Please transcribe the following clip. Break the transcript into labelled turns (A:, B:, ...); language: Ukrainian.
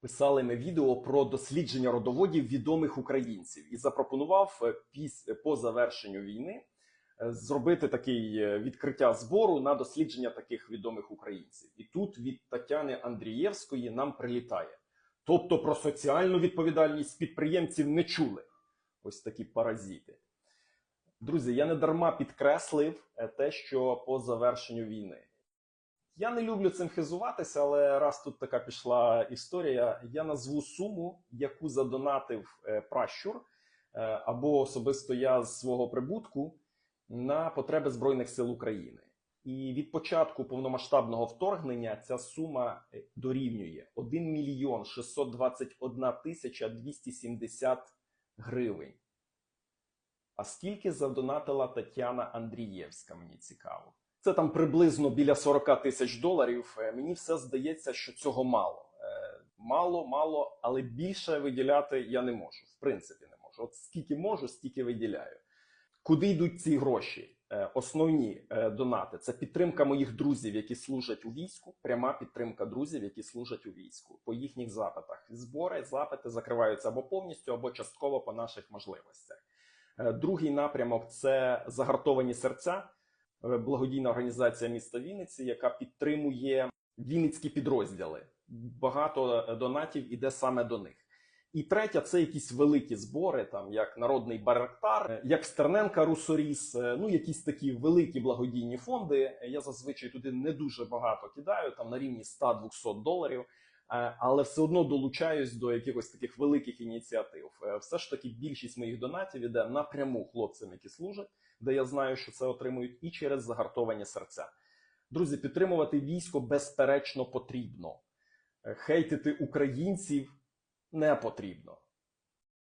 A: писали ми відео про дослідження родоводів відомих українців і запропонував е, піс по завершенню війни е, зробити такий е, відкриття збору на дослідження таких відомих українців. І тут від Тетяни Андрієвської нам прилітає. Тобто про соціальну відповідальність підприємців не чули. Ось такі паразити. Друзі, я не дарма підкреслив е, те, що по завершенню війни. Я не люблю цим хизуватися, але раз тут така пішла історія, я назву суму, яку задонатив е, пращур, е, або особисто я з свого прибутку на потреби Збройних сил України. І від початку повномасштабного вторгнення ця сума е, дорівнює 1 мільйон 621 тисяча 270 гривень. А скільки задонатила Тетяна Андрієвська, мені цікаво. Це там приблизно біля 40 тисяч доларів. Е, Мені все здається, що цього мало. Е, Мало, мало, але більше виділяти я не можу. В принципі, не можу. От скільки можу, стільки виділяю. Куди йдуть ці гроші? Е, Основні донати це підтримка моїх друзів, які служать у війську. Пряма підтримка друзів, які служать у війську по їхніх запитах. Збори, запити закриваються або повністю, або частково по наших можливостях. Другий напрямок це загартовані серця, благодійна організація міста Вінниці, яка підтримує вінницькі підрозділи. Багато е, донатів іде саме до них. І третя це якісь великі збори, там як Народний Барактар, е, як Стерненка Русоріс, е, ну якісь такі великі благодійні фонди. Я зазвичай туди не дуже багато кидаю, там на рівні 100-200 доларів. Е, Але все одно долучаюсь до якихось таких великих ініціатив. Е, Все ж таки, більшість моїх донатів іде напряму хлопцям, які служать, де я знаю, що це отримують, і через загартовані серця. Друзі, підтримувати військо безперечно потрібно. Е, Хейтити українців не потрібно.